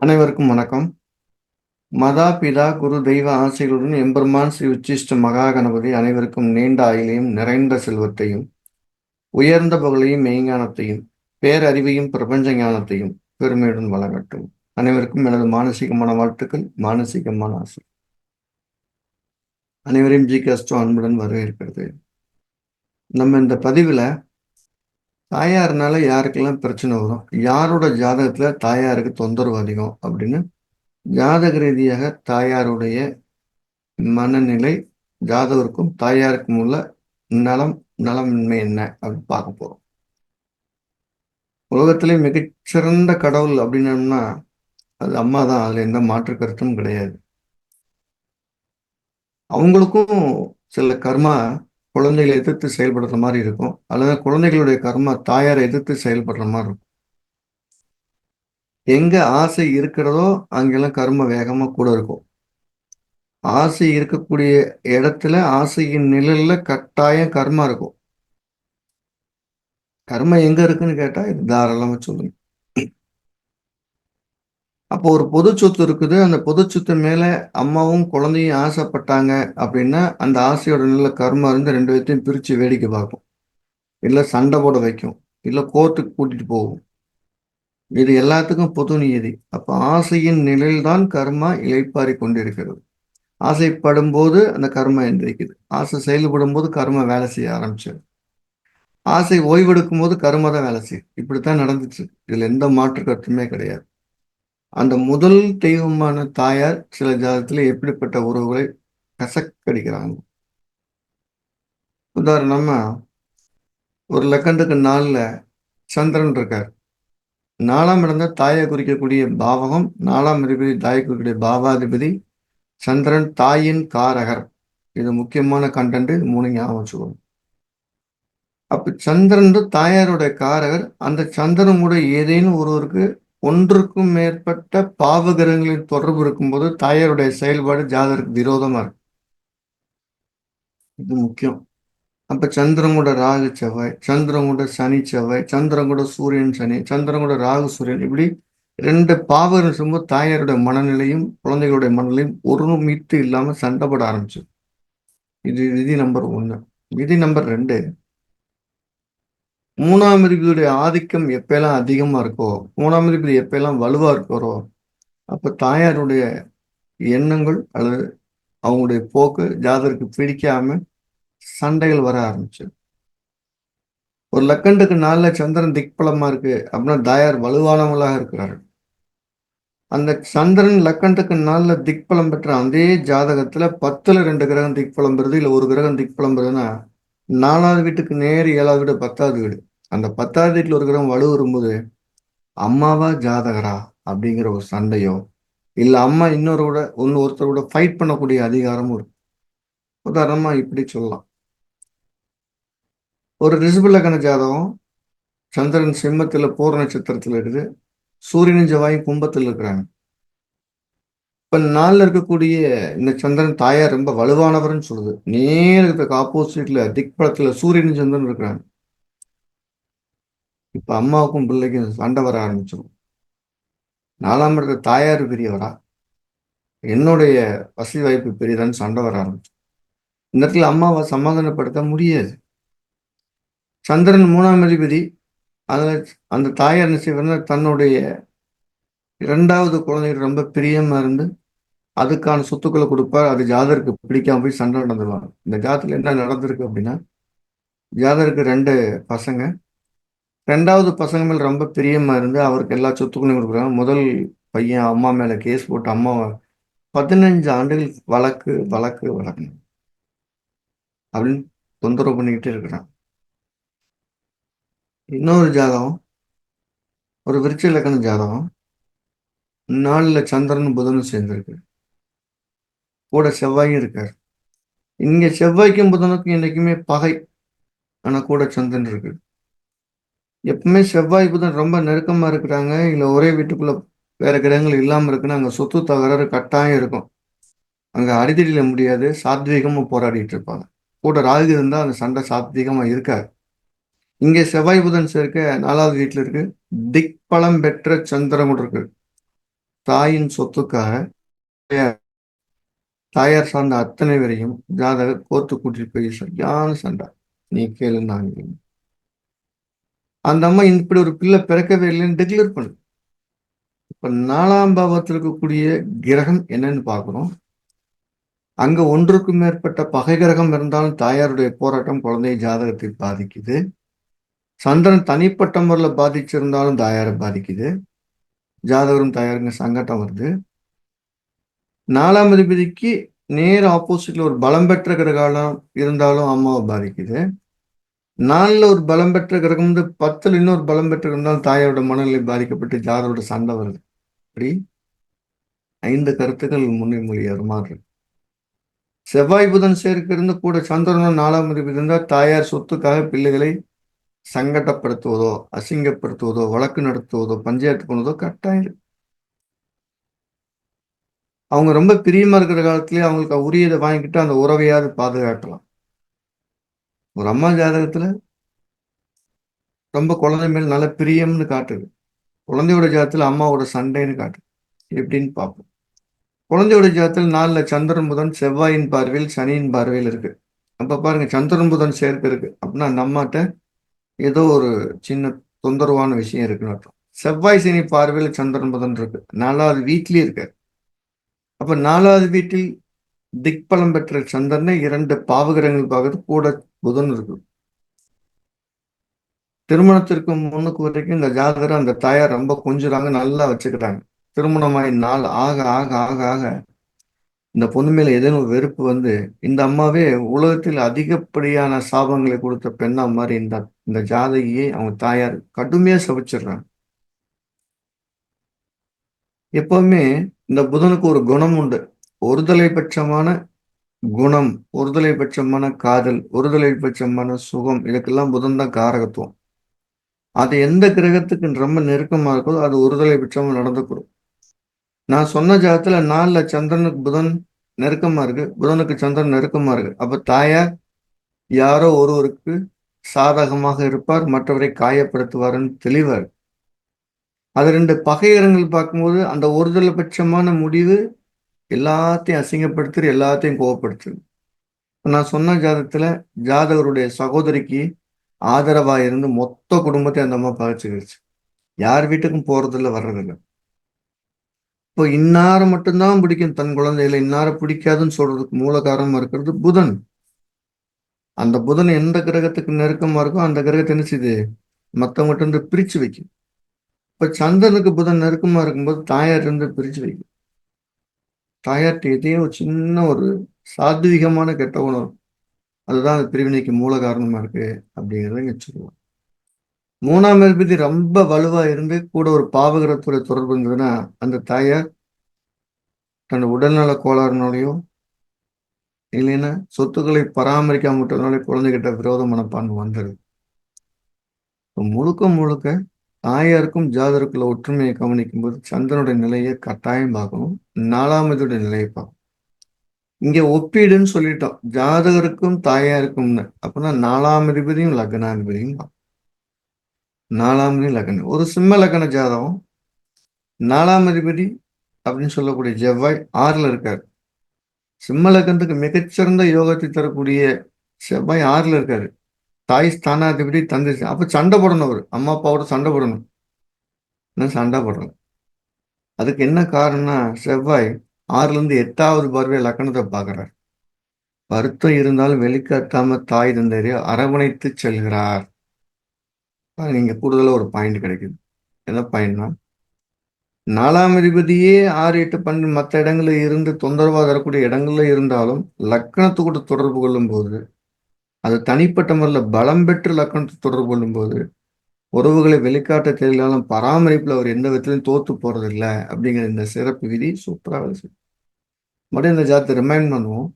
அனைவருக்கும் வணக்கம். மதா பிதா குரு தெய்வ ஆசைகளுடன் எம்பெருமான் ஸ்ரீ உச்சிஷ்ட மகா கணபதி அனைவருக்கும் நீண்ட ஆயிலையும் நிறைந்த செல்வத்தையும் உயர்ந்த புகழையும் மெய்ஞானத்தையும் பேரறிவையும் பிரபஞ்ச ஞானத்தையும் பெருமையுடன் வழங்கட்டும். அனைவருக்கும் எனது மானசீகமான வாழ்த்துக்கள் மானசீகமான ஆசை. அனைவரையும் ஜி கஸ்டோ அன்புடன் வரவேற்கிறது. நம்ம இந்த பதிவில் தாயாருனால யாருக்கெல்லாம் பிரச்சனை வரும்? யாரோட ஜாதகத்துல தாயாருக்கு தொந்தரவு அதிகம் அப்படின்னு? ஜாதக ரீதியாக தாயாருடைய மனநிலை ஜாதகருக்கும் தாயாருக்கும் உள்ள நலம் நலமின்மை என்ன அப்படின்னு பார்க்க போறோம். உலகத்திலே மிகச்சிறந்த கடவுள் அப்படின்னம்னா அது அம்மா தான். அதுல எந்த மாற்று கருத்தும் கிடையாது. அவங்களுக்கும் சில கர்மா குழந்தைகளை எதிர்த்து செயல்படுற மாதிரி இருக்கும். அல்லது குழந்தைகளுடைய கர்மா தாயாரை எதிர்த்து செயல்படுற மாதிரி இருக்கும். எங்க ஆசை இருக்கிறதோ அங்கெல்லாம் கர்ம வேகமா கூட இருக்கும். ஆசை இருக்கக்கூடிய இடத்துல ஆசையின் நிழல்ல கட்டாயம் கர்மா இருக்கும். கர்மம் எங்க இருக்குன்னு கேட்டா இது தாராளமா சொல்லுங்க. அப்போ ஒரு பொது சொத்து இருக்குது. அந்த பொது சொத்து மேல அம்மாவும் குழந்தையும் ஆசைப்பட்டாங்க அப்படின்னா அந்த ஆசையோட நல்ல கர்மா இருந்து ரெண்டு பேர்த்தையும் பிரிச்சு வேடிக்கை பார்க்கும். இல்ல சண்டை போட வைக்கும். இல்ல கோர்ட்டுக்கு கூட்டிட்டு போகும். இது எல்லாத்துக்கும் பொது நியதி. அப்ப ஆசையின் நிலையில்தான் கர்மா இழைப்பாரி கொண்டிருக்கிறது. ஆசைப்படும் போது அந்த கர்மா எந்திரிக்குது. ஆசை செயல்படும் போது கர்மா வேலை செய்ய ஆரம்பிச்சது. ஆசை ஓய்வெடுக்கும் போது கர்மா தான் வேலை செய்யும் இப்படித்தான் நடந்துச்சு இதுல எந்த மாற்று கருத்துமே கிடையாது. அந்த முதல் தெய்வமான தாயார் சில ஜாதத்துல எப்படிப்பட்ட உறவுகளை கசக்கடிக்கிறாங்க. உதாரணமா ஒரு லக்கண்டுக்கு நாளில் சந்திரன் இருக்கார். நாலாம் இடந்த தாயை குறிக்கக்கூடிய பாவகம் நாலாம் அதிபதி தாயை குறிக்கக்கூடிய பாவாதிபதி சந்திரன் தாயின் காரகர். இது முக்கியமான கண்டென்ட் இது மூணு ஞாபகம் வச்சுக்கணும் அப்போ சந்திரன் தாயாருடைய காரகர் அந்த சந்திரன் கூட ஏதேனும் ஒருவருக்கு ஒன்றுக்கும் மேற்பட்ட பாவகிரகங்களின் தொடர்பு இருக்கும்போது தாயாருடைய செயல்பாடு ஜாதகருக்கு விரோதமா இருக்கு. இது முக்கியம். அப்ப சந்திரன் கூட ராகு செவ்வாய் சந்திரன் கூட சனி செவ்வாய் சந்திரன் கூட சூரியன் சனி சந்திரன் கூட ராகு சூரியன் இப்படி ரெண்டு பாவர்கள் இருக்கும்போது தாயாருடைய மனநிலையும் குழந்தைகளுடைய மனநிலையும் ஒரு மீட்டு இல்லாம சண்டைப்பட ஆரம்பிச்சு இது விதி நம்பர் ஒன்று விதி நம்பர் ரெண்டு மூணாம் அதிபதியுடைய ஆதிக்கம் எப்பெல்லாம் அதிகமா இருக்கோ மூணாம் அதிபதி எப்பெல்லாம் வலுவாக இருக்கிறோ அப்போ தாயாருடைய எண்ணங்கள் அல்லது அவங்களுடைய போக்கு ஜாதருக்கு பிடிக்காம சண்டைகள் வர ஆரம்பிச்சு. ஒரு லக்கண்டுக்கு நாளில் சந்திரன் திக்பலமா இருக்கு அப்படின்னா தாயார் வலுவானவங்களாக இருக்கிறாரு. அந்த சந்திரன் லக்கண்டுக்கு நாளில் திக்பலம் பெற்ற அதே ஜாதகத்துல பத்துல ரெண்டு கிரகம் திக்பலம் பெறுது இல்லை ஒரு கிரகம் திக்பலம் பெறுதுன்னா நாலாவது வீட்டுக்கு நேர் ஏழாவது வீடு பத்தாவது வீடு. அந்த பத்தாவது வீட்டில் ஒரு வலு வரும்போது அம்மாவா ஜாதகரா அப்படிங்கிற ஒரு சண்டையோ இல்லை அம்மா இன்னொரு கூட ஒருத்தரோட ஒருத்தர் கூட ஃபைட் பண்ணக்கூடிய அதிகாரமும் இருக்கு உதாரணமாக இப்படி சொல்லலாம். ஒரு ரிஷபலக்கண ஜாதகம் சந்திரன் சிம்மத்தில் பூர நட்சத்திரத்தில் இருக்குது. சூரியனின் ஜவாயும் கும்பத்தில் இருக்கிறாங்க. இப்ப நாள்ல இருக்கக்கூடிய இந்த சந்திரன் தாயார் ரொம்ப வலுவானவர்னு சொல்லுது. நேருக்கு ஆப்போசிட்ல திக்பலத்துல சூரியன் சந்திரன் இருக்கிறாங்க. இப்ப அம்மாவுக்கும் பிள்ளைக்கும் சண்டை வர ஆரம்பிச்சிடும் நாலாம் இடத்துல தாயார் பெரியவரா? என்னுடைய வசதி வாய்ப்பு பெரியதான்னு சண்டை வர ஆரம்பிச்சு இந்த இடத்துல அம்மாவை சமாதானப்படுத்த முடியாது. சந்திரன் மூணாம் அதிபதி. அதில் அந்த தாயார் என்ன செய்வார் தன்னுடைய இரண்டாவது குழந்தைகள் ரொம்ப பிரியமா இருந்து அதுக்கான சொத்துக்களை கொடுப்பார். அது ஜாதருக்கு பிடிக்காம போய் சண்டை நடந்துருவாங்க. இந்த ஜாதத்தில் என்ன நடந்திருக்கு அப்படின்னா ஜாதருக்கு ரெண்டு பசங்க. ரெண்டாவது பசங்க மேல் ரொம்ப பிரியமா இருந்து அவருக்கு எல்லா சொத்துக்களையும் கொடுக்குறாங்க. முதல் பையன் அம்மா மேல கேஸ் போட்டு அம்மாவை பதினஞ்சு ஆண்டுகள் வழக்கு வழக்கு வழக்கு அப்படின்னு தொந்தரவு பண்ணிக்கிட்டே இருக்கிறான். இன்னொரு ஜாதகம் ஒரு விருட்ச இலக்கண ஜாதகம். நாளில் சந்திரன் புதனும் சேர்ந்திருக்கு கூட செவ்வாயும் இருக்கார். இங்கே செவ்வாய்க்கும் புதனுக்கும் என்றைக்குமே பகை. ஆனால் கூட சந்திரன் இருக்கு எப்பவுமே செவ்வாய் புதன் ரொம்ப நெருக்கமாக இருக்கிறாங்க. இல்லை ஒரே வீட்டுக்குள்ளே வேற கிரகங்கள் இல்லாமல் இருக்குன்னா அங்கே சொத்து தகராறு கட்டாயம் இருக்கும். அங்கே அடித்தடியில முடியாது. சாத்வீகமாக போராடிட்டு இருப்பாங்க. கூட ராகு இருந்தால் அந்த சண்டை சாத்வீகமாக இருக்காது. இங்கே செவ்வாய் புதன் சேர்க்க நாலாவது வீட்டில் இருக்கு. திக்பலம் பெற்ற சந்திரன் இருக்கு. தாயின் சொத்துக்காக தாயார். சார்ந்த அத்தனை வரையும் ஜாதகர் கோர்த்து கூட்டிட்டு போய் சரியான சண்டை. நீ கேளு நான் அந்த அம்மா இப்படி ஒரு பிள்ளை பிறக்கவே இல்லைன்னு டிக்ளேர் பண்ணு. இப்ப நாலாம் பாவத்தில் இருக்கக்கூடிய கிரகம் என்னன்னு பார்க்கணும். அங்க ஒன்றுக்கும் மேற்பட்ட பகை கிரகம் இருந்தாலும் தாயாருடைய போராட்டம் குழந்தை ஜாதகத்தை பாதிக்குது. சந்திரன் தனிப்பட்ட முறையில் பாதிச்சிருந்தாலும் தாயாரை பாதிக்குது. ஜாதகரும் தாயாருங்க சங்கட்டம் வருது. நாலாம் அதிபதிக்கு நேர் ஆப்போசிட்ல ஒரு பலம் பெற்ற கிரகாலம் இருந்தாலும் அம்மாவை பாதிக்குது. நாலில் ஒரு பலம் பெற்ற கிரகம் வந்து பத்தில் இன்னொரு பலம் பெற்ற இருந்தாலும் தாயோட மனநிலை பாதிக்கப்பட்டு ஜாதரோட சண்டை வருது. அப்படி? ஐந்து கருத்துக்கள் முன்னிமொழியார் மாதிரி செவ்வாய் புதன் சேர்க்க இருந்து கூட சந்திரனும் நாலாம் அதிபதி இருந்தால் தாயார் சொத்துக்காக பிள்ளைகளை சங்கடப்படுத்துவதோ அசிங்கப்படுத்துவதோ வழக்கு நடத்துவதோ பஞ்சாயத்து போனதோ கட்டாயம். அவங்க ரொம்ப பிரியமா இருக்கிற காலத்திலேயே அவங்களுக்கு உரியதை வாங்கிக்கிட்டு அந்த உறவையாவது பாதுகாக்கலாம். ஒரு அம்மா ஜாதகத்துல ரொம்ப குழந்தை மேல் நல்ல பிரியம்னு காட்டுது. குழந்தையோட ஜாதத்துல அம்மாவோட சண்டைன்னு காட்டுது. எப்படின்னு பார்ப்போம். குழந்தையோட ஜாதத்தில் நாளில் சந்திரன் புதன் செவ்வாயின் பார்வையில் சனியின் பார்வையில் இருக்கு. அப்போ பாருங்க சந்திரன் புதன் சேர்க்கை இருக்கு. அப்படின்னா அந்த அம்மாட்ட ஏதோ ஒரு சின்ன தொந்தரவான விஷயம் இருக்குன்னு அர்த்தம். செவ்வாய் சனி பார்வையில் சந்திரன் புதன் இருக்கு. நாலாவது வீட்லேயும் இருக்கு அப்ப நாலாவது வீட்டில் திக்பலம் பெற்ற சந்திரனை இரண்டு பாவகிரகங்கள் பார்க்கறது கூட புதன் இருக்கு. திருமணத்திற்கு முன்னுக்கு வரைக்கும் இந்த ஜாதகர் அந்த தாயார் ரொம்ப கொஞ்சுறாங்க நல்லா வச்சுக்கிறாங்க திருமணமாய் நாள் ஆக ஆக ஆக ஆக இந்த பொண்ணு மேல ஏதேனும் வெறுப்பு வந்து இந்த அம்மாவே உலகத்தில் அதிகப்படியான சாபங்களை கொடுத்த பெண்ணா மாதிரி இந்த இந்த ஜாதகியை அவங்க தாயார் கடுமையாக சபிச்சிடுறாங்க எப்பவுமே இந்த புதனுக்கு ஒரு குணம் உண்டு. ஒருதலை பட்சமான குணம் ஒருதலை பட்சமான காதல் ஒருதலை பட்சமான சுகம் இதுக்கெல்லாம் புதன் தான் காரகத்துவம். அது எந்த கிரகத்துக்கு ரொம்ப நெருக்கமா இருக்கோ அது ஒருதலை பட்சமாக நடந்துக்கூடும் நான் சொன்ன ஜாதத்துல நாலுல சந்திரனுக்கு புதன் நெருக்கமாக இருக்கு புதனுக்கு சந்திரன் நெருக்கமாக இருக்கு. அப்போ தாயார் யாரோ ஒருவருக்கு சாதகமாக இருப்பார் மற்றவரை காயப்படுத்துவார்னு தெளிவார். அது ரெண்டு பகையரங்கள் பார்க்கும்போது அந்த ஒருதலை பட்சமான முடிவு எல்லாத்தையும் அசிங்கப்படுத்துரு எல்லாத்தையும் கோவப்படுத்துரு நான் சொன்ன ஜாதகத்துல ஜாதகருடைய சகோதரிக்கு ஆதரவா இருந்து மொத்த குடும்பத்தை அந்த அம்மா பகிச்சுக்கிடுச்சு யார் வீட்டுக்கும் போறதில்ல வர்றதில்ல. இப்போ இன்னார மட்டும்தான் பிடிக்கும் தன் குழந்தைகளை இன்னார பிடிக்காதுன்னு சொல்றதுக்கு மூல காரணமா இருக்கிறது புதன். அந்த புதன் எந்த கிரகத்துக்கு நெருக்கமாக இருக்கோ அந்த கிரகத்தை என்ன செய்யுது மத்தவங்ககிட்ட இருந்து பிரித்து வைக்கும். இப்போ சந்திரனுக்கு புதன் நெருக்கமாக இருக்கும்போது தாயார் இருந்து பிரித்து வைக்கும். தாயார்ட்ட எதையோ சின்ன ஒரு சாத்விகமான கெட்ட உணர்வு அதுதான் அந்த பிரிவினைக்கு மூல காரணமாக இருக்கு அப்படிங்கிறத இங்கே சொல்லுவோம். மூணாம் அதிபதி ரொம்ப வலுவாக இருந்து கூட ஒரு பாவகிரத்துடைய தொடர்பு இருந்ததுன்னா அந்த தாயார் தன் உடல்நல கோளாறுனாலையோ இல்லைன்னா சொத்துக்களை பராமரிக்காம விட்டதுனால குழந்தைகிட்ட விரோத மனப்பான்மை வந்துடுது. முழுக்க முழுக்க தாயாருக்கும் ஜாதருக்குள்ள ஒற்றுமையை கவனிக்கும் போது சந்திரனுடைய நிலையை கட்டாயம் பார்க்கணும். நாலாம் நிலையை பார்க்கணும். இங்க ஒப்பீடுன்னு சொல்லிட்டோம். ஜாதகருக்கும் தாயாருக்கும்னு அப்படின்னா நாலாம் அதிபதியும் லக்னாதிபதியும் நாலாமதி நாலாம் லக்னம் ஒரு சிம்ம லக்ன ஜாதகம் நாலாம் அதிபதி அப்படின்னு சொல்லக்கூடிய செவ்வாய் ஆறுல இருக்காரு. சிம்மலக்கணத்துக்கு மிகச்சிறந்த யோகத்தை தரக்கூடிய செவ்வாய் ஆறுல இருக்காரு. தாய் ஸ்தானாதிபதி தந்தை அப்போ சண்டை போடணும் அவர். அம்மா அப்பாவோட சண்டை போடணும். என்ன சண்டை போடணும்? அதுக்கு என்ன காரணம்னா செவ்வாய் ஆறுல இருந்து எட்டாவது பார்வை லக்கணத்தை பார்க்குறார். வருத்தம் இருந்தாலும் வெளிக்காட்டாம தாய் தந்தையரை அரவணைத்து செல்கிறார். நீங்க கூடுதலாக ஒரு பாயிண்ட் கிடைக்குது. என்ன பாயிண்ட்னா நாலாம் அதிபதியே ஆறு எட்டு பன்னெண்டு மற்ற இடங்களில் இருந்து தொந்தரவாக தரக்கூடிய இடங்களில் இருந்தாலும் லக்கணத்து கூட தொடர்பு கொள்ளும்போது அது தனிப்பட்ட முறையில் பலம் பெற்று லக்கணத்தை தொடர்பு கொள்ளும்போது உறவுகளை வெளிக்காட்ட தெரியலாலும் பராமரிப்பில் அவர் எந்த விதத்திலையும் தோத்து போறது இல்லை அப்படிங்கிற இந்த சிறப்பு விதி சூப்பராக வேலை செய்யும் மறுபடியும் இந்த ஜாதத்தை ரிமைண்ட் பண்ணுவோம்.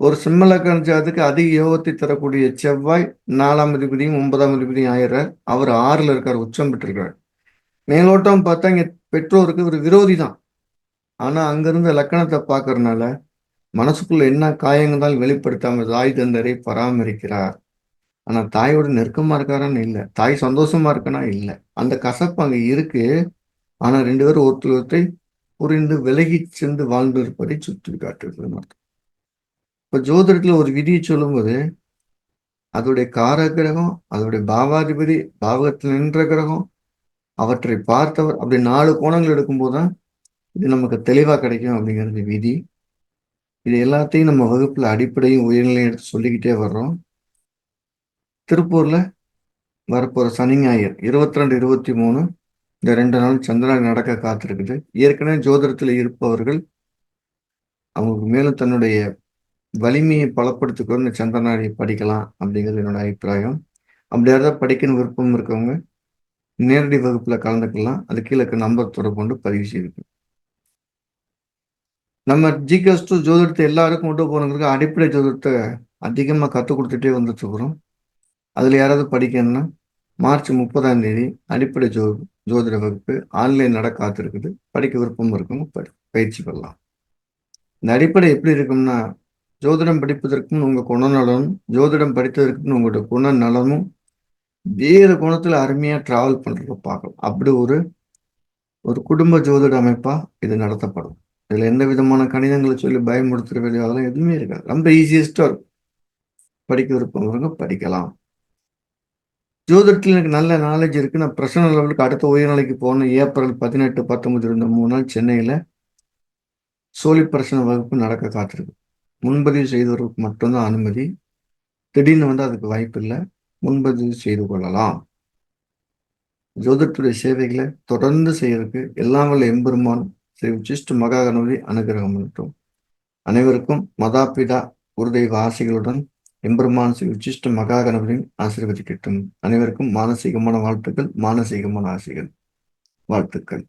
ஒரு சிம்ம ஜாத்துக்கு ஜாதத்துக்கு அதிக யோகத்தை தரக்கூடிய செவ்வாய் நாலாம் அதிபதியும் ஒன்பதாம் அதிபதியும் ஆயிடுறார். அவர் ஆறில் இருக்கார் உச்சம் பெற்றிருக்கிறார் மேலோட்டம் பார்த்தா இங்கே பெற்றோருக்கு ஒரு விரோதி தான் ஆனால் அங்கிருந்த லக்கணத்தை பார்க்கறனால மனசுக்குள்ள என்ன காயங்கள் வெளிப்படுத்தாம தாய் தந்தரை பராமரிக்கிறார். ஆனால் தாயோட நெருக்கமாக இருக்காரான்னு இல்லை. தாய் சந்தோஷமா இருக்கனா இல்லை. அந்த கசப்பு அங்கே இருக்கு. ஆனால் ரெண்டு பேரும் ஒருத்தர் ஒருத்தரை புரிந்து விலகி சென்று வாழ்ந்திருப்பதை சுற்றி காட்டுகிறது அர்த்தம் இப்போ ஜோதிடத்தில் ஒரு விதியை சொல்லும்போது அதோடைய கார கிரகம் அதோடைய பாவாதிபதி பாவகத்தில் நின்ற கிரகம் அவற்றை பார்த்தவர் அப்படி நாலு கோணங்கள் எடுக்கும்போது தான் இது நமக்கு தெளிவாக கிடைக்கும் அப்படிங்கிறது விதி. இது எல்லாத்தையும் நம்ம வகுப்பில் அடிப்படையும் உயர்நிலையும் எடுத்து சொல்லிக்கிட்டே வர்றோம். திருப்பூரில் வரப்போகிற சனி ஞாயிறு இருபத்தி ரெண்டு இருபத்தி மூணு இந்த ரெண்டு நாள் சந்திரன் நடக்க காத்திருக்குது. ஏற்கனவே ஜோதிடத்தில் இருப்பவர்கள் அவங்களுக்கு மேலும் தன்னுடைய வலிமையை பலப்படுத்திக்கொண்டு இந்த சந்திரனாடியை படிக்கலாம் அப்படிங்கிறது என்னோட அபிப்பிராயம். அப்படி யாராவது படிக்கணும் விருப்பம் இருக்கவங்க? நேரடி வகுப்புல கலந்துக்கலாம். அது கீழே இருக்க நம்பர் தொடர்பு கொண்டு பதிவு செய்திருக்கு நம்ம ஜிகேஸ் டூ ஜோதிடத்தை எல்லாருக்கும் கொண்டு போகிறவங்களுக்கு அடிப்படை ஜோதிடத்தை அதிகமாக கற்றுக் கொடுத்துட்டே வந்துட்டு இருக்கிறோம். அதில் யாராவது படிக்கணும்னா மார்ச் முப்பதாம் தேதி அடிப்படை ஜோ ஜோதிட வகுப்பு ஆன்லைன் நட காத்திருக்குது படிக்க விருப்பம் இருக்கவங்க படி பயிற்சி பெறலாம். இந்த அடிப்படை எப்படி இருக்கும்னா ஜோதிடம் படிப்பதற்கும் உங்கள் குணநலனும் ஜோதிடம் படித்ததற்கும் உங்களோட குணநலமும் வேறு குணத்தில் அருமையாக ட்ராவல் பண்ணுறத பார்க்கலாம். அப்படி ஒரு ஒரு குடும்ப ஜோதிட அமைப்பாக இது நடத்தப்படும். இதில் எந்த விதமான கணிதங்களை சொல்லி பயமுடுத்துகிற வேலையோ அதெல்லாம் எதுவுமே இருக்காது. ரொம்ப ஈஸியஸ்டாக இருக்கும். படிக்க விருப்பவங்க படிக்கலாம். ஜோதிடத்தில் எனக்கு நல்ல நாலேஜ் இருக்குது நான் பிரசன லெவலுக்கு அடுத்த உயர்நிலைக்கு போனேன் ஏப்ரல் பதினெட்டு பத்தொன்பது இருந்த மூணு நாள் சென்னையில் சோழி பிரசன வகுப்பு நடக்க காத்திருக்கு. முன்பதிவு செய்தவருக்கு மட்டும்தான் அனுமதி. திடீர்னு வந்து அதுக்கு வாய்ப்பு இல்லை முன்பதிவு செய்து கொள்ளலாம். ஜோதிடத்துறை சேவைகளை தொடர்ந்து செய்யறதுக்கு எல்லாம் வல்ல எம்பெருமான் ஸ்ரீ உச்சிஷ்ட மகாகணபதி அனுகிரகம் மட்டும் அனைவருக்கும் மதாபிதா குருதெய்வ ஆசைகளுடன் எம்பெருமான் ஸ்ரீ உச்சிஷ்ட மகாகணபதியின் ஆசீர்வதிக்கட்டும். அனைவருக்கும் மானசீகமான வாழ்த்துக்கள் மானசீகமான ஆசைகள். வாழ்த்துக்கள்.